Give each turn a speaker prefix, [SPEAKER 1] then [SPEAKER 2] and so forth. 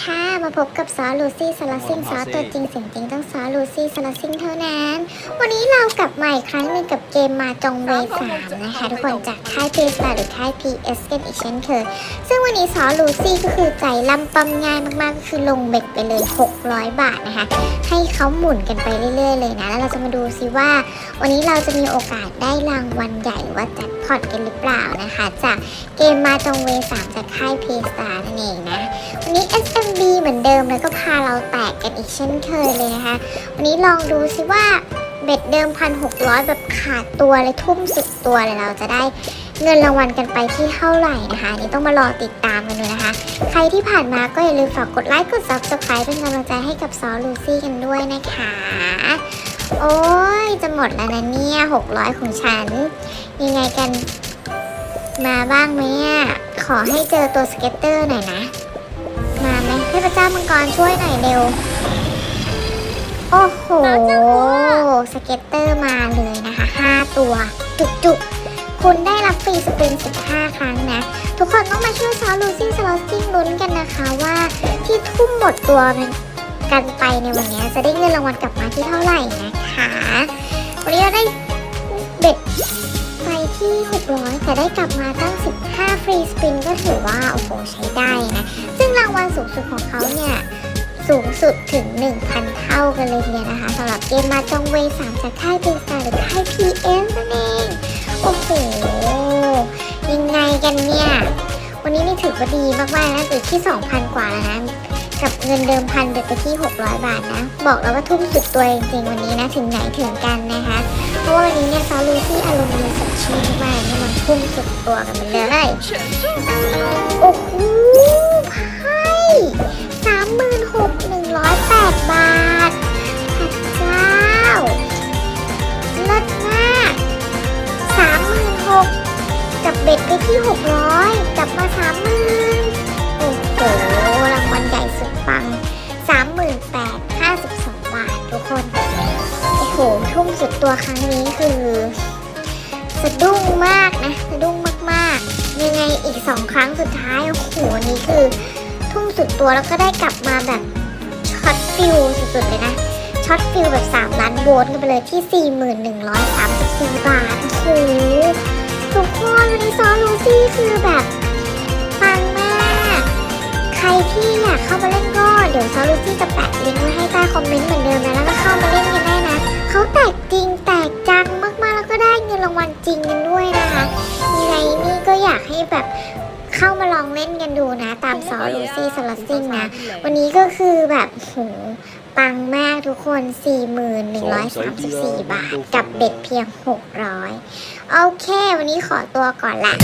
[SPEAKER 1] cat. พบกับซอสลูซี่สลัสซิงซอสตัวจริงเสียงจริงต้องซอสลูซี่สลัสซิงเท่านั้น วันนี้เรากลับมาอีกครั้งหนึ่งกับเกมมาจงเวสามนะคะทุกคนจากค่าย p ส r หรือค่าย PS กันอีกเช่นเคยซึ่งวันนี้ซอสลูซี่ก็คือใจลำปั๊มง่ายมากๆก็คือลงเบ็ดไปเลย 600 บาทนะคะ ให้เขาหมุนกันไปเรื่อย ๆ เลยนะ แล้วเราจะมาดูซิว่า วันนี้เราจะมีโอกาสได้รางวัลใหญ่หรือว่าแจ็คพอตกันหรือเปล่านะคะ จากเกมมาจงเวสามจากค่าย p ส r นั่นเองนะวันนี้ SMB เหมือนเดิมแล้วก็พาเราแตกกันอีกเช่นเคยเลยนะคะ วันนี้ลองดูซิว่าเบ็ดเดิมพันหกร้อยแบบขาดตัวเลยทุ่มสุดตัวเลยเราจะได้เงินรางวัลกันไปที่เท่าไหร่นะคะ นี่ต้องมารอติดตามกันดูนะคะ ใครที่ผ่านมาก็อย่าลืมฝากกดไลค์กด subscribe เป็นกำลังใจให้กับซอลูซี่กันด้วยนะคะ โอ้ยจะหมดแล้วนะเนี่ย 600 ของฉัน ยังไงกันมาบ้างไหมอะขอให้เจอตัวสเก็ตเตอร์หน่อยนะ มาไหม มังกรช่วยหน่อยเร็ว โอ้โห สเก็ตเตอร์มาเลยนะคะ 5 ตัวจุกจุกๆ คุณได้รับฟรีสปริน15 ครั้งนะ ทุกคนต้องมาช่วยซอลูซิ่งสลอซิ่งลุ้นกันนะคะว่าที่ทุ่มหมดตัวกันไปในวันนี้จะได้เงินรางวัลกลับมาที่เท่าไหร่นะคะ วันนี้เราได้เบ็ดไปที่ 600 แต่ได้กลับมาตั้ง 15 ฟรีสปินก็ถือว่า โอ้โห ใช้ได้นะ รางวัลสูงสุดของเขาเนี่ย สูงสุดถึง 1,000 เท่ากันเลยทีเดียนะคะสำหรับเกมมาจองเวย์3จากค่ายเป็นสตาร์หรือค่าย PS นั่นเอง โอ้โห ยังไงกันเนี่ย วันนี้นี่ถือว่าดีมากๆนะอยู่ที่ 2,000 กว่าแล้วนะกับเงินเดิมพันเด็ดไปที่ 600 บาทนะ บอกแล้วว่าทุ่มสุดตัวจริงๆวันนี้นะ ถึงไหนถึงกันนะคะ เพราะว่าวันนี้เนี่ยซอลูซี่อารมณ์ดีสดชื่นมากๆนี่มันทุ่มสุดตัวกันไปเลย ไปที่หกร้อยกลับมาสามหมื่นโอ้โห รางวัลใหญ่สุดปังสามหมื่นแปดห้าสิบสองบาททุกคน โอ้โห ทุ่มสุดตัวครั้งนี้คือ สะดุ้งมากนะ สะดุ้งมากๆ ยังไงอีกสองครั้งสุดท้าย โอ้โห นี้คือ ทุ่มสุดตัวแล้วก็ได้กลับมาแบบช็อตฟิลสุดๆเลยนะช็อตฟิลแบบ 3 ล้านโวลต์กันไปเลยที่ 4134 บาทโอ้โห ทุกคนวันนี้ซอลูซี่คือแบบปังมาก ใครที่อยากเข้ามาเล่นก็ เดี๋ยวซอลูซี่จะแปะลิงก์ไว้ให้ใต้คอมเมนต์เหมือนเดิมนะแล้วก็เข้ามาเล่นกันได้นะเขาแตกจริงแตกจังมากๆแล้วก็ได้เงินรางวัลจริงกันด้วยนะคะยังไงนี่ก็อยากให้แบบเข้ามาลองเล่นกันดูนะ ตามซอลูซี่สลัดซิ่งนะ วันนี้ก็คือแบบโห ปังมากทุกคน 4134 บาท กับเบ็ดเพียง 600 โอเค วันนี้ขอตัวก่อนละ